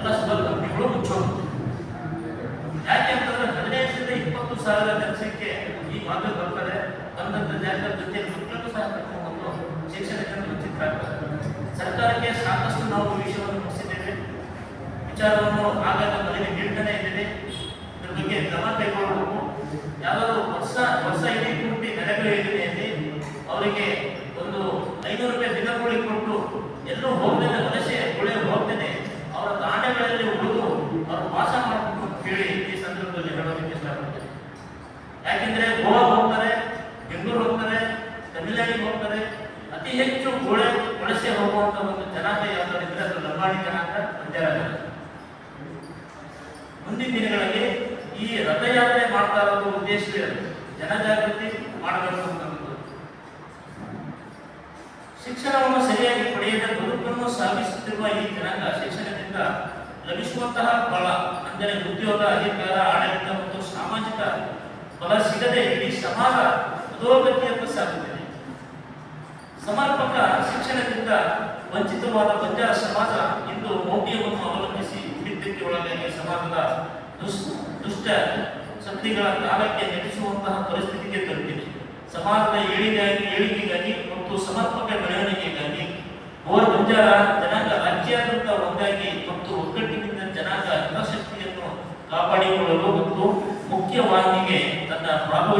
ಎಲ್ಲ ಸೌಲಭ್ಯಗಳು ಮುಚ್ಚೋಗುತ್ತೆ ಯಾಕೆ ಅಂತಂದ್ರೆ ಹದಿನೈದರಿಂದ ಇಪ್ಪತ್ತು ಸಾವಿರ ಜನಸಂಖ್ಯೆ ಈ ಮಾತು ಬರ್ತದೆ. ಬಂದಂತ ಜನರ ಜೊತೆ ಮಕ್ಕಳು ಸಹ ಕರ್ಕೊಂಡು ಶಿಕ್ಷಣಕ್ಕೆ ವಂಚಿತರಾಗ್ತಾರೆ ಸರ್ಕಾರಕ್ಕೆ ಸಾಕಷ್ಟು ನಾವು ವಿಷಯವನ್ನು ಮುಗಿಸಿದ್ದೇವೆ. ವಿಚಾರವನ್ನು ಆಗಾಗ ಮನೆಗೆ ನಿರ್ಣಯ ಇದ್ದೇವೆ. ಇದ್ರ ಬಗ್ಗೆ ಗಮನ ಕೈಗೊಳ್ಳಬೇಕು. ಯಾವಾಗಲೂ ವರ್ಷ ಹೊಸ ಇಡೀ ಪೂರ್ತಿ ನೆಲೆಗಳು ಇದೆಯಲ್ಲಿ ಅವರಿಗೆ ಒಂದು ಐನೂರು ಯಾಕೆಂದ್ರೆ ಗೋವಾ ಹೋಗ್ತಾರೆ, ಬೆಂಗಳೂರು ಹೋಗ್ತಾರೆ, ತಮಿಳುನಾಡಿಗೆ ಹೋಗ್ತಾರೆ, ಅತಿ ಹೆಚ್ಚು ಗೋಳೆ ವಲಸೆ ಹೋಗುವಂತ ಒಂದು ಜನಾಂಗ ಯಾವ್ದಾದ್ರೆ ಅದು ಲಂಬಾಣಿ ಜನಾಂಗ ಬಂಜಾರ ಮುಂದಿನ ದಿನಗಳಲ್ಲಿ ಈ ರಥಯಾತ್ರೆ ಮಾಡ್ತಾ ಇರೋದು ಉದ್ದೇಶ. ಜನಜಾಗೃತಿ ಮಾಡಬೇಕು ಅಂತ ಶಿಕ್ಷಣವನ್ನು ಸರಿಯಾಗಿ ಪಡೆಯದ ಬದುಕನ್ನು ಸಾಗಿಸುತ್ತಿರುವ ಈ ಜನಾಂಗ ಶಿಕ್ಷಣದಿಂದ ಲಭಿಸುವಂತಹ ಫಲ ಅಂದರೆ ಉದ್ಯೋಗ, ಅಧಿಕಾರ, ಆಡಳಿತ ಮತ್ತು ಸಾಮಾಜಿಕ ಫಲ ಸಿಗದೆ ಇಡೀ ಸಮಾಜ ಅಧೋಗತಿಯತ್ತ ಸಾಗುತ್ತಿದೆ ಸಮರ್ಪಕ ಶಿಕ್ಷಣದಿಂದ ವಂಚಿತವಾದ ಬಂಜಾರ ಸಮಾಜ ಇಂದು ಮೌಢ್ಯವನ್ನು ಅವಲಂಬಿಸಿ ಹಿಡಿತಕ್ಕೆ ಒಳಗಾಗಿ ಸಮಾಜದ ದುಷ್ಟ ಶಕ್ತಿಗಳ ಕಾಲಕ್ಕೆ ನಡೆಸುವಂತಹ ಪರಿಸ್ಥಿತಿಗೆ ತಲುಪಿದೆ. ಸಮಾಜದ ಏಳಿಗಾಗಿ ಏಳಿಗೆಗಾಗಿ ಮತ್ತು ಸಮರ್ಪಕ ಬೆಳವಣಿಗೆಗಾಗಿ ಗೋರ್ ಬಂಜಾರ ಜನಾಂಗ ರಾಜ್ಯಾದ್ಯಂತ ಒಂದಾಗಿ ಮತ್ತು ಒಗ್ಗಟ್ಟಿನಿಂದ ಜನಾಂಗ ಹಿತಾಸಕ್ತಿಯನ್ನು ಕಾಪಾಡಿಕೊಳ್ಳಲು ಮತ್ತು ಮುಖ್ಯವಾಹಿನಿಗೆ আপনার প্রাপ্য